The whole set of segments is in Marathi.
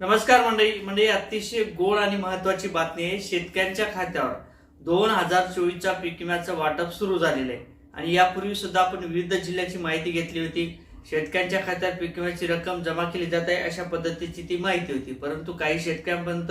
नमस्कार मंडळी. म्हणजे अतिशय गोड आणि महत्वाची बातमी आहे शेतकऱ्यांच्या खात्यावर. दोन हजार चोवीसच्या पीक विम्याचं वाटप सुरू झालेलं आहे. आणि यापूर्वी सुद्धा आपण विविध जिल्ह्याची माहिती घेतली होती. शेतकऱ्यांच्या खात्यात पीक विम्याची रक्कम जमा केली जात आहे अशा पद्धतीची ती माहिती होती. परंतु काही शेतकऱ्यांपर्यंत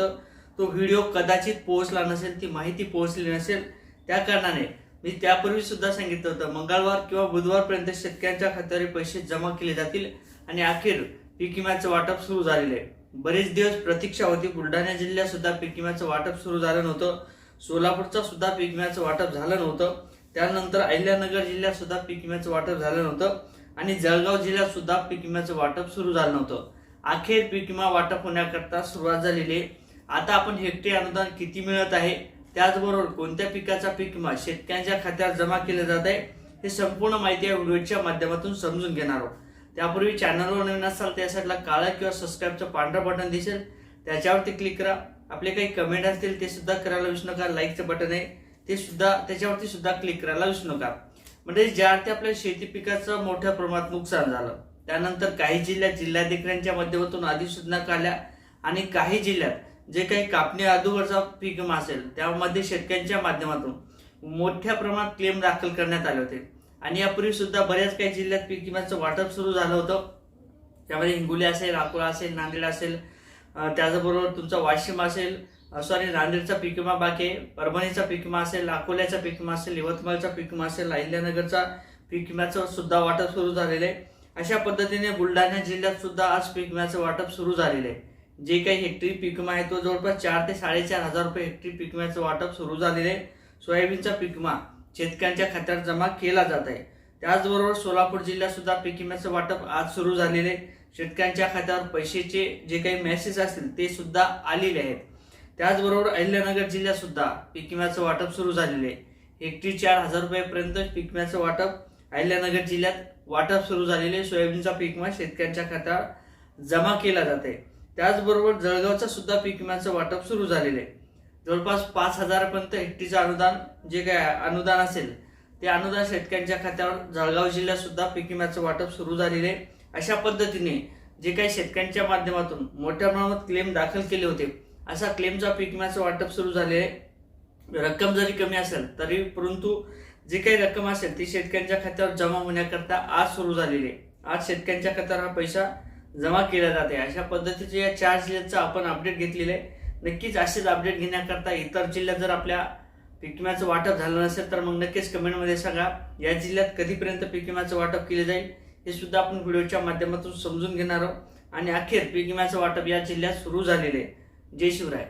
तो व्हिडिओ कदाचित पोहोचला नसेल ती माहिती पोहोचली नसेल त्या कारणाने मी त्यापूर्वी सुद्धा सांगितलं होतं मंगळवार किंवा बुधवारपर्यंत शेतकऱ्यांच्या खात्यावर पैसे जमा केले जातील आणि अखेर पीक विम्याचं वाटप सुरू झालेलं आहे. बरेच दिवस प्रतीक्षा होती. बुलढाणा जिल्ह्यात सुद्धा पीक विम्याचं वाटप सुरू झालं नव्हतं. सोलापूरचा सुद्धा पीक विम्याचं वाटप झालं नव्हतं. त्यानंतर अहिल्यानगर जिल्ह्यात सुद्धा पीक विम्याचं वाटप झालं नव्हतं आणि जळगाव जिल्ह्यात सुद्धा पीक विम्याचं वाटप सुरू झालं नव्हतं. अखेर पीक विमा वाटप होण्याकरता सुरुवात झालेली आहे. आता आपण हेक्टरी अनुदान किती मिळत आहे? त्याचबरोबर कोणत्या पिकाचा पीक विमा शेतकऱ्यांच्या खात्यात जमा केला जात आहे? हे संपूर्ण माहिती या व्हिडिओच्या माध्यमातून समजून घेणार आहोत. त्यापूर्वी चॅनलवर नवीन असाल त्या साईडला काळा किंवा सबस्क्राईबचं पांढरं बटन दिसेल. त्याच्यावरती क्लिक करा. आपले काही कमेंट असतील ते सुद्धा करायला विसरू नका. लाईकचं बटन आहे. ते सुद्धा त्याच्यावरती सुद्धा क्लिक करायला विसरू नका. म्हणजे ज्या आपल्या शेती पिकाचं मोठ्या प्रमाणात नुकसान झालं त्यानंतर काही जिल्ह्यात जिल्हाधिकाऱ्यांच्या माध्यमातून अधिसूचना काढल्या आणि काही जिल्ह्यात जे काही कापणी अधूवरचा पीक असेल त्यामध्ये शेतकऱ्यांच्या माध्यमातून मोठ्या प्रमाणात क्लेम दाखल करण्यात आले होते. आणि यापूर्वी सुद्धा बऱ्याच काही जिल्ह्यात पीक विम्याचं वाटप सुरू झालं होतं. त्यामध्ये हिंगोली असेल अकोला असेल नांदेड असेल त्याचबरोबर तुमचा वाशिम असेल सॉरी नांदेडचा पीक विमा बाकी आहे. परभणीचा पीक विमा असेल अकोल्याचा पीक विमा असेल यवतमाळचा पीक विमा असेल अहिल्यानगरचा पीक विम्याचं सुद्धा वाटप सुरू झालेलं आहे. अशा पद्धतीने बुलढाणा जिल्ह्यात सुद्धा आज पीक विम्याचं वाटप सुरू झालेलं आहे. जे काही हेक्टरी पीक विमा आहे तो जवळपास चार ते साडेचार हजार रुपये हेक्टरी पीक विम्याचं वाटप सुरू झालेलं आहे. सोयाबीनचा पीक विमा शेतकऱ्यांच्या खात्यात जमा केला जात आहे. त्याचबरोबर सोलापूर जिल्ह्यात सुद्धा पीक विम्याचं वाटप आज सुरू झालेले आहे. शेतकऱ्यांच्या खात्यावर पैशाचे जे काही मेसेज असतील ते सुद्धा आलेले आहेत. त्याचबरोबर अहिल्यानगर जिल्ह्यात सुद्धा पीक विम्याचं वाटप सुरू झालेले आहे. एकटी चार हजार रुपयापर्यंत पीक विम्याचं वाटप अहिल्यानगर जिल्ह्यात वाटप सुरू झालेले आहे. सोयाबीनचा पीक विमा शेतकऱ्यांच्या खात्यावर जमा केला जात आहे. त्याचबरोबर जळगावचा सुद्धा पीक विम्याचं वाटप सुरू झालेलं आहे. जवळपास पाच हजारापर्यंत हेक्टरीचं अनुदान जे काय अनुदान असेल ते अनुदान शेतकऱ्यांच्या खात्यावर जळगाव जिल्ह्यात सुद्धा पीक विम्याचं वाटप सुरू झालेले आहे. अशा पद्धतीने जे काही शेतकऱ्यांच्या माध्यमातून मोठ्या प्रमाणात क्लेम दाखल केले होते असा क्लेमचा पीक विम्याचं वाटप सुरू झाले आहे. रक्कम जरी कमी असेल तरी परंतु जे काही रक्कम असेल ती शेतकऱ्यांच्या खात्यावर जमा होण्याकरता आज सुरू झालेली आहे. आज शेतकऱ्यांच्या खात्यावर हा पैसा जमा केला जाते अशा पद्धतीचे या चार जिल्ह्याचं आपण अपडेट घेतलेलं आहे. नक्कीच असेच अपडेट घेण्याकरता इतर जिल्ह्यात जर आपल्या पीक विम्याचं वाटप झालं नसेल तर मग नक्कीच कमेंटमध्ये सांगा. या जिल्ह्यात कधीपर्यंत पीक विम्याचं वाटप केले जाईल हे सुद्धा आपण व्हिडिओच्या माध्यमातून समजून घेणार आहोत. आणि अखेर पीक विम्याचं वाटप या जिल्ह्यात सुरू झालेले आहे. जय शिवराय.